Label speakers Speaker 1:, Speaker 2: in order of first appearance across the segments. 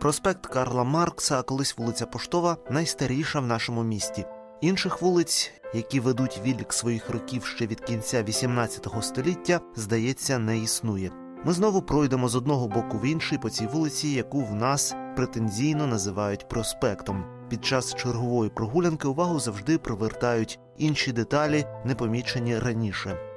Speaker 1: Проспект Карла Маркса, а колись вулиця Поштова, найстаріша в нашому місті. Інших вулиць, які ведуть відлік своїх років ще від кінця XVIII століття, здається, не існує. Ми знову пройдемо з одного боку в інший по цій вулиці, яку в нас претензійно називають проспектом. Під час чергової прогулянки увагу завжди привертають інші деталі, не помічені раніше.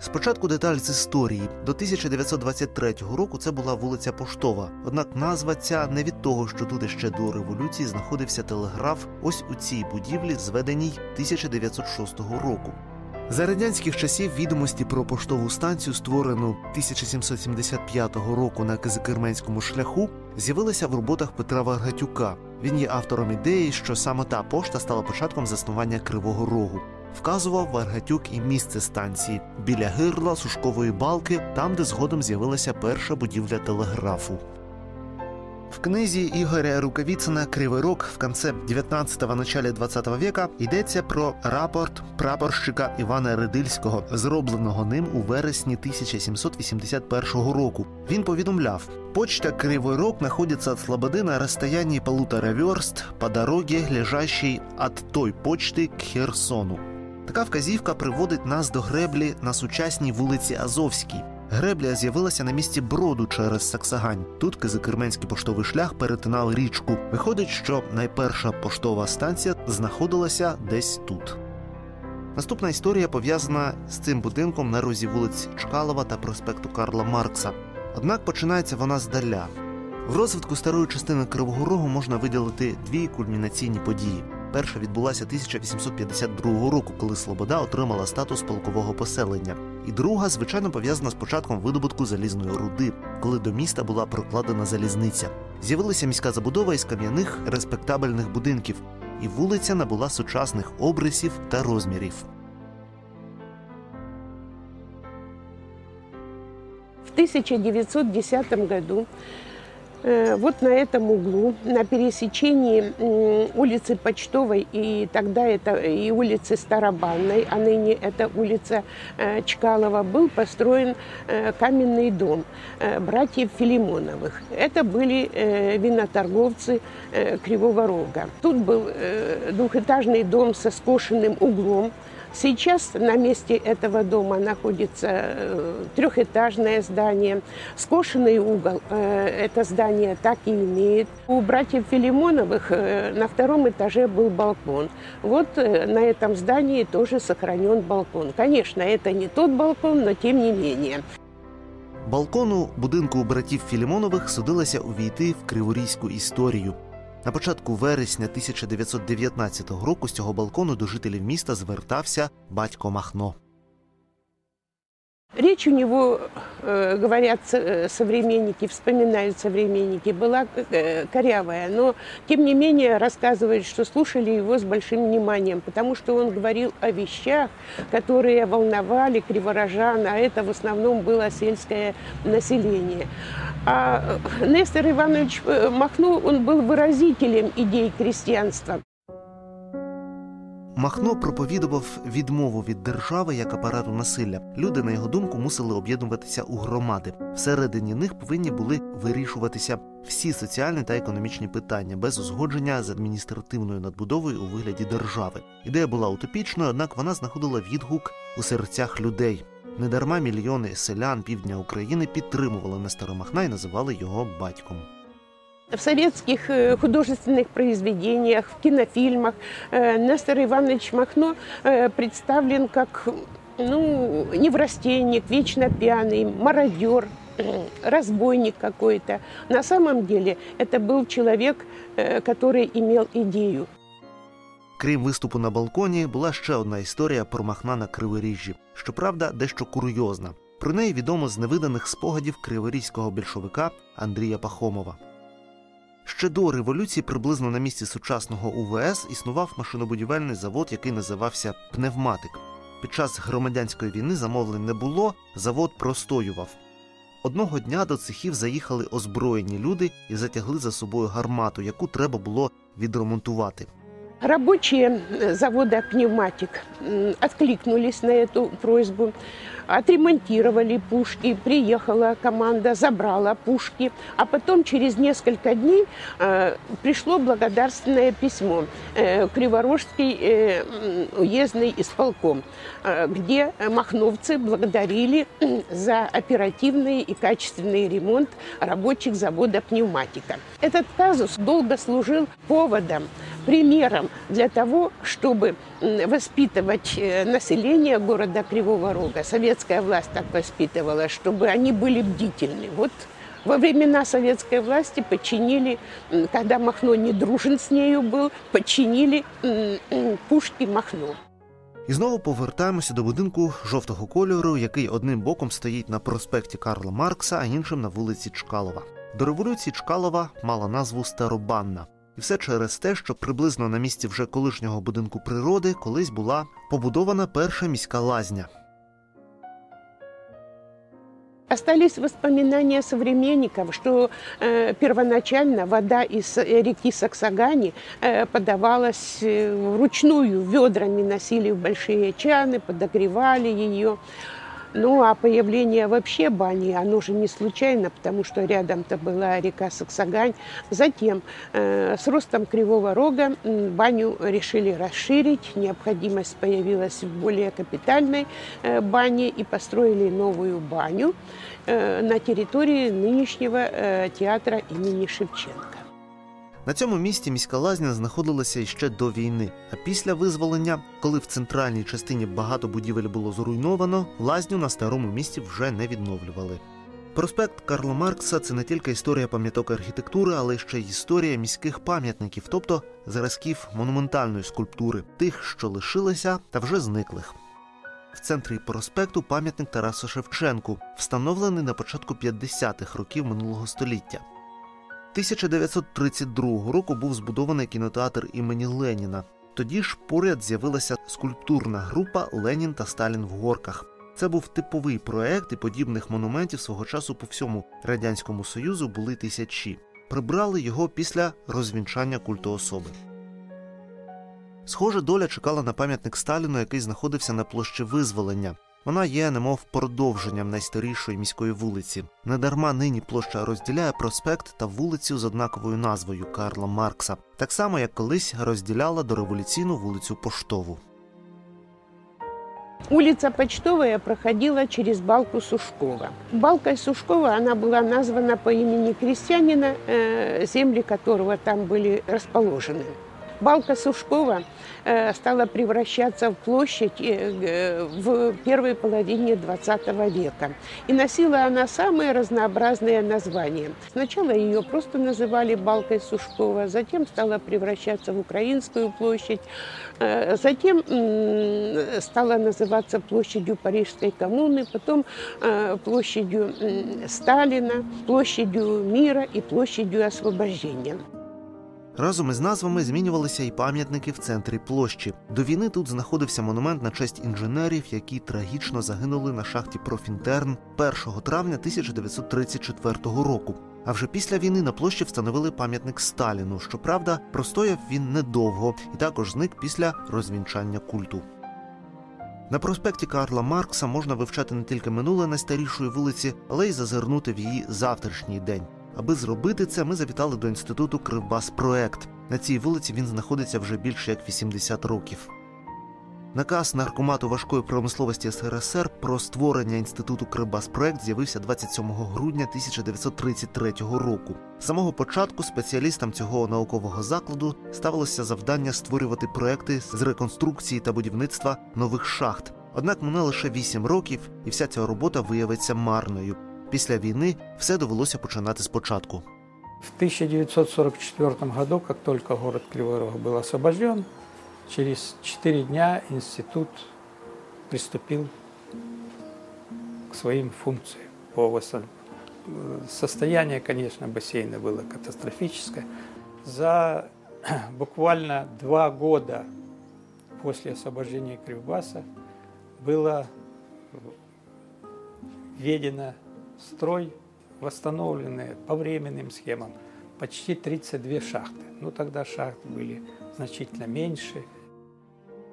Speaker 1: Спочатку деталь з історії. До 1923 року це була вулиця Поштова. Однак назва ця не від того, що тут ще до революції знаходився телеграф ось у цій будівлі, зведеній 1906 року. За радянських часів відомості про поштову станцію, створену 1775 року на Кизикерменському шляху, з'явилися в роботах Петра Варгатюка. Він є автором ідеї, що саме та пошта стала початком заснування Кривого Рогу. Вказував Варгатюк і місце станції біля гирла сушкової балки, там, де згодом з'явилася перша будівля телеграфу. В книзі Ігоря Рукавіцина Кривий рок в конце 19-го началі 20 века йдеться про рапорт прапорщика Івана Редильського, зробленого ним у вересні 1781 року. Він повідомляв: почта Кривой Рог находится от Слободы на расстоянии полутора верст по дороге, лежащей от той почти к Херсону. Така вказівка приводить нас до греблі на сучасній вулиці Азовській. Гребля з'явилася на місці броду через Саксагань. Тут Кизикерменський поштовий шлях перетинав річку. Виходить, що найперша поштова станція знаходилася десь тут. Наступна історія пов'язана з цим будинком на розі вулиць Чкалова та проспекту Карла Маркса. Однак починається вона здаля. В розвитку старої частини Кривого Рогу можна виділити дві кульмінаційні події. Перша відбулася 1852 року, коли Слобода отримала статус полкового поселення. І друга, звичайно, пов'язана з початком видобутку залізної руди, коли до міста була прокладена залізниця. З'явилася міська забудова із кам'яних респектабельних будинків, і вулиця набула сучасних обрисів та розмірів.
Speaker 2: В 1910 году вот на этом углу, на пересечении улицы Почтовой и тогда это и улицы Старобанной, а ныне это улица э, Чкалова, был построен э, каменный дом э, братьев Филимоновых. Это были э, виноторговцы э, Кривого Рога. Тут был э, двухэтажный дом со скошенным углом, Сейчас на месте этого дома находится э, трехэтажное здание. Скошенный угол э, это здание так и имеет. У братьев Филимоновых э, на втором этаже был балкон. Вот э, на этом здании тоже сохранен балкон. Конечно, это не тот балкон, но тем не менее.
Speaker 1: Балкону будинку братів Філімонових судилося увійти в криворізьку історію. На початку вересня 1919 року з цього балкону до жителів міста звертався батько Махно.
Speaker 2: Річ у э, говорят э, современники, вспоминают современники, была э, корявая, но тем не менее рассказывают, что слушали его с большим вниманием, потому что он говорил о вещах, которые волновали криворожан, а это в основном было сельское население. А э, Нестор Иванович э, Махно, он был выразителем идей крестьянства.
Speaker 1: Махно проповідував відмову від держави як апарату насилля. Люди, на його думку, мусили об'єднуватися у громади. Всередині них повинні були вирішуватися всі соціальні та економічні питання без узгодження з адміністративною надбудовою у вигляді держави. Ідея була утопічною, однак вона знаходила відгук у серцях людей. Недарма мільйони селян півдня України підтримували Нестора Махна і називали його батьком.
Speaker 2: В советских э, художественных произведениях, в кинофильмах э, Нестор Иванович Махно э, представлен как ну, неврастенник, вечно пьяный, мародер, э, разбойник какой-то. На самом деле это был человек, э, который имел идею.
Speaker 1: Крім виступу на балконі, була ще одна історія про Махна на Криворіжжі. Щоправда, дещо курйозна. Про неї відомо з невиданих спогадів криворізького більшовика Андрія Пахомова. Ще до революції, приблизно на місці сучасного УВС, існував машинобудівельний завод, який називався Пневматик. Під час громадянської війни замовлень не було, завод простоював. Одного дня до цехів заїхали озброєні люди і затягли за собою гармату, яку треба було відремонтувати.
Speaker 2: Рабочие завода «Пневматик» откликнулись на эту просьбу, отремонтировали пушки, приехала команда, забрала пушки, а потом через несколько дней э, пришло благодарственное письмо э, Криворожский э, уездный исполком, э, где махновцы благодарили за оперативный и качественный ремонт рабочих завода «Пневматика». Этот казус долго служил поводом, примером для того, чтобы воспитывать население города Кривого Рога. Советская власть так воспитывала, чтобы они были бдительны. Вот во времена советской власти подчинили, когда Махно не дружен с нею был, подчинили пушки Махно.
Speaker 1: І знову повертаємося до будинку жовтого кольору, який одним боком стоїть на проспекті Карла Маркса, а іншим на вулиці Чкалова. До революції Чкалова мала назву Старобанна. І все через те, що приблизно на місці вже колишнього будинку природи колись була побудована перша міська лазня.
Speaker 2: Остались воспоминания современников, что э, первоначально вода из реки Саксагани э, подавалась э, вручную, ведрами носили в большие чаны, подогревали ее. Ну, а появление вообще бани, оно же не случайно, потому что рядом-то была река Саксагань. Затем э, с ростом Кривого Рога баню решили расширить, необходимость появилась в более капитальной э, бане и построили новую баню э, на территории нынешнего э, театра имени Шевченко.
Speaker 1: На цьому місці міська лазня знаходилася іще до війни. А після визволення, коли в центральній частині багато будівель було зруйновано, лазню на старому місці вже не відновлювали. Проспект Карла Маркса це не тільки історія пам'яток архітектури, але ще й історія міських пам'ятників, тобто зразків монументальної скульптури, тих, що лишилися та вже зниклих. В центрі проспекту пам'ятник Тарасу Шевченку, встановлений на початку 50-х років минулого століття. 1932 року був збудований кінотеатр імені Леніна. Тоді ж поряд з'явилася скульптурна група Ленін та Сталін в горках. Це був типовий проект, і подібних монументів свого часу по всьому радянському союзу були тисячі. Прибрали його після розвінчання культу особи. Схоже, доля чекала на пам'ятник Сталіну, який знаходився на площі визволення. Вона є, немов продовженням найстарішої міської вулиці. Недарма нині площа розділяє проспект та вулицю з однаковою назвою Карла Маркса, так само як колись розділяла дореволюційну вулицю Поштову.
Speaker 2: Улица Почтовая проходила через Балку Сушкова. Балкой Сушкова она была названа по имени крестьянина, э, земли которого там были расположены. Балка Сушкова э, стала превращаться в площадь э, в первой половине XX века. И носила она самые разнообразные названия. Сначала ее просто называли Балкой Сушкова, затем стала превращаться в Украинскую площадь, э, затем стала называться площадью Парижской коммуны, потом площадью Сталина, площадью мира и площадью освобождения.
Speaker 1: Разом із назвами змінювалися і пам'ятники в центрі площі. До війни тут знаходився монумент на честь інженерів, які трагічно загинули на шахті Профінтерн 1 травня 1934 року. А вже після війни на площі встановили пам'ятник Сталіну. Щоправда, простояв він недовго і також зник після розвінчання культу. На проспекті Карла Маркса можна вивчати не тільки минуле найстарішої вулиці, але й зазирнути в її завтрашній день. Аби зробити це, ми завітали до інституту Кривбаспроект. На цій вулиці він знаходиться вже більше як 80 років. Наказ наркомату важкої промисловості СРСР про створення інституту Кривбаспроект з'явився 27 грудня 1933 року. З самого початку спеціалістам цього наукового закладу ставилося завдання створювати проекти з реконструкції та будівництва нових шахт. Однак мине лише 8 років, і вся ця робота виявиться марною. Після війни все довелося починати спочатку.
Speaker 3: В 1944 году, как только город Кривой Рог был освобожден, через 4 дня институт приступил к своим функциям по восстановлению. Состояние, конечно, бассейна было катастрофическое. За буквально два года после освобождения Кривбаса было введено строй, восстановленные по временным схемам почти 32 шахты. Ну, тогда шахты были значительно меньше.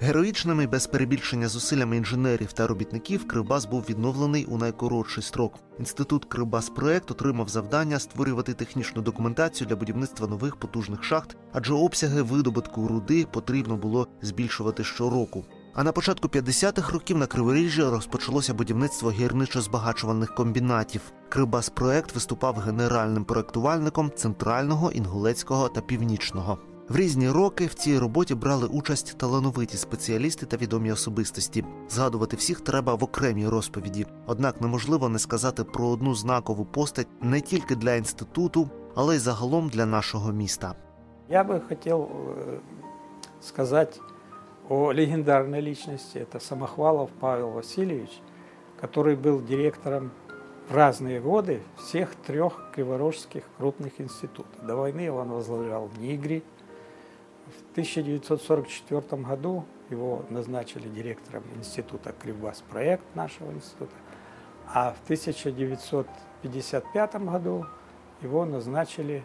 Speaker 1: Героїчними без перебільшення зусиллями інженерів та робітників Кривбас був відновлений у найкоротший строк. Інститут Кривбаспроект отримав завдання створювати технічну документацію для будівництва нових потужних шахт, адже обсяги видобутку руди потрібно було збільшувати щороку. А на початку 50-х років на Криворіжжі розпочалося будівництво гірничо-збагачувальних комбінатів. Кривбаспроект виступав генеральним проектувальником центрального, інгулецького та північного. В різні роки в цій роботі брали участь талановиті спеціалісти та відомі особистості. Згадувати всіх треба в окремій розповіді. Однак неможливо не сказати про одну знакову постать не тільки для інституту, але й загалом для нашого міста.
Speaker 3: Я бы хотел э, сказать о легендарной личности. Это Самохвалов Павел Васильевич, который был директором в разные годы всех трех криворожских крупных институтов. До войны он возглавлял НИГРИ. В 1944 году его назначили директором института Кривбас-проект нашего института. А в 1955 году его назначили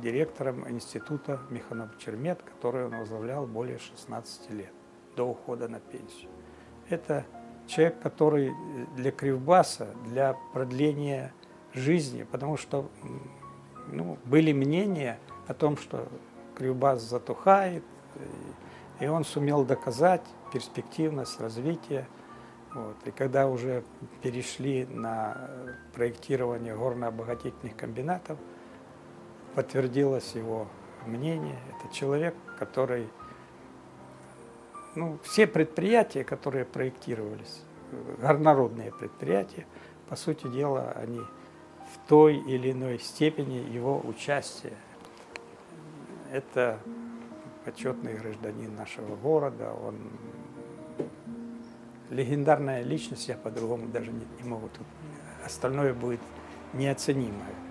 Speaker 3: директором института механов-чермет, который он возглавлял более 16 лет, до ухода на пенсию. Это человек, который для Кривбаса, для продления жизни, потому что ну, были мнения о том, что Кривбас затухает, и, он сумел доказать перспективность развития. Вот. И когда уже перешли на проектирование горно-обогатительных комбинатов, подтвердилось его мнение. Это человек, который, ну, все предприятия, которые проектировались, э, горнородные предприятия, по сути дела, они в той или иной степени его участия. Это почетный гражданин нашего города, он легендарная личность, я по-другому даже не, не могу тут. Остальное будет неоценимое.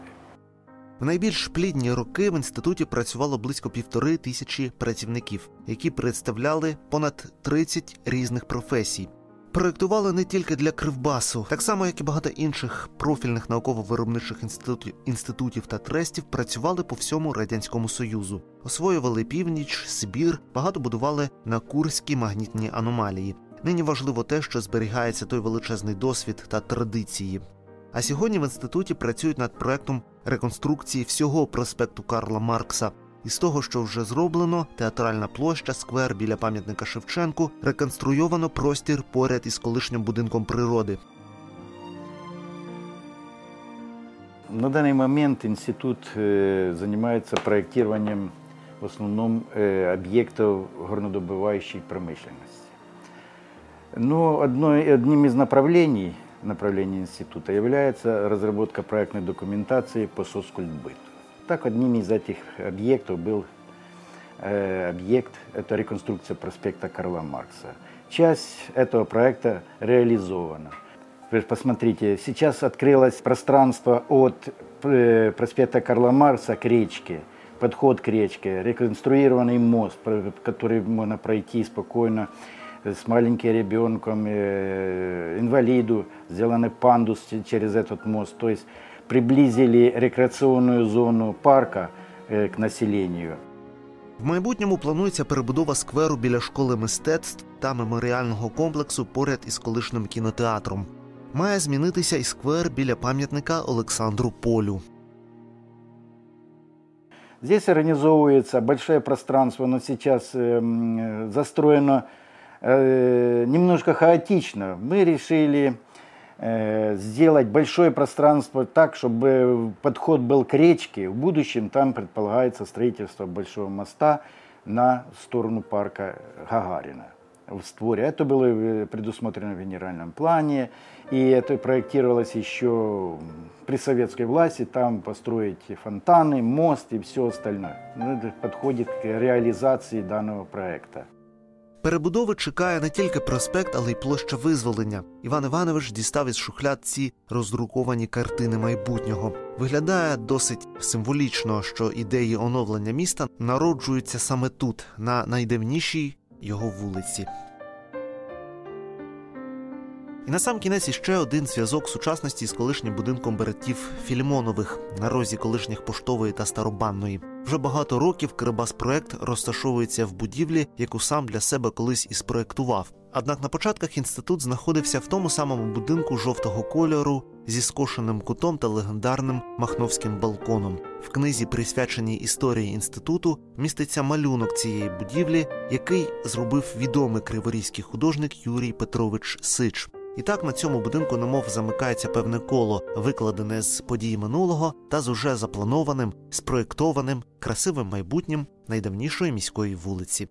Speaker 1: В найбільш плідні роки в інституті працювало близько півтори тисячі працівників, які представляли понад 30 різних професій. Проектували не тільки для Кривбасу, так само як і багато інших профільних науково-виробничих інститутів, інститутів та трестів працювали по всьому радянському союзу, освоювали північ, Сибір, багато будували на курські магнітні аномалії. Нині важливо те, що зберігається той величезний досвід та традиції. А сьогодні в інституті працюють над проектом реконструкції всього проспекту Карла Маркса. Із того, що вже зроблено, театральна площа, сквер біля пам'ятника Шевченку, реконструйовано простір поряд із колишнім будинком природи.
Speaker 4: На данный момент институт э, занимается проектированием в основном э, объектов горнодобывающей промышленности. Но одной, одним из направлений, Направлений института является разработка проектной документации по соцкультбыту. Так, одним из этих объектов был э, объект, это реконструкция проспекта Карла Маркса. Часть этого проекта реализована. Вы посмотрите, сейчас открылось пространство от э, проспекта Карла Маркса к речке, подход к речке, реконструированный мост, который можно пройти спокойно с маленьким ребенком, э, инвалиду, сделаны пандус че- через этот мост, то есть приблизили рекреационную зону парка э, к населению.
Speaker 1: В майбутньому планується перебудова скверу біля школи мистецтв та меморіального комплексу поряд із колишнім кінотеатром. Має змінитися і сквер біля пам'ятника Олександру Полю.
Speaker 4: Здесь организовывается большое пространство, но сейчас эм, застроено э, немножко хаотично. Мы решили э, сделать большое пространство так, чтобы подход был к речке. В будущем там предполагается строительство большого моста на сторону парка Гагарина в створе. Это было э, предусмотрено в генеральном плане, и это проектировалось еще при советской власти, там построить фонтаны, мост и все остальное. Это подходит к реализации данного проекта.
Speaker 1: Перебудови чекає не тільки проспект, але й площа визволення. Іван Іванович дістав із шухляд ці роздруковані картини майбутнього. Виглядає досить символічно, що ідеї оновлення міста народжуються саме тут, на найдавнішій його вулиці. І на сам кінець іще один зв'язок сучасності з колишнім будинком беретів Філімонових на розі колишніх поштової та старобанної. Вже багато років Кирибас проект розташовується в будівлі, яку сам для себе колись і спроектував. Однак на початках інститут знаходився в тому самому будинку жовтого кольору зі скошеним кутом та легендарним махновським балконом. В книзі, присвяченій історії інституту, міститься малюнок цієї будівлі, який зробив відомий криворізький художник Юрій Петрович Сич. І так на цьому будинку немов замикається певне коло, викладене з подій минулого та з уже запланованим, спроєктованим, красивим майбутнім найдавнішої міської вулиці.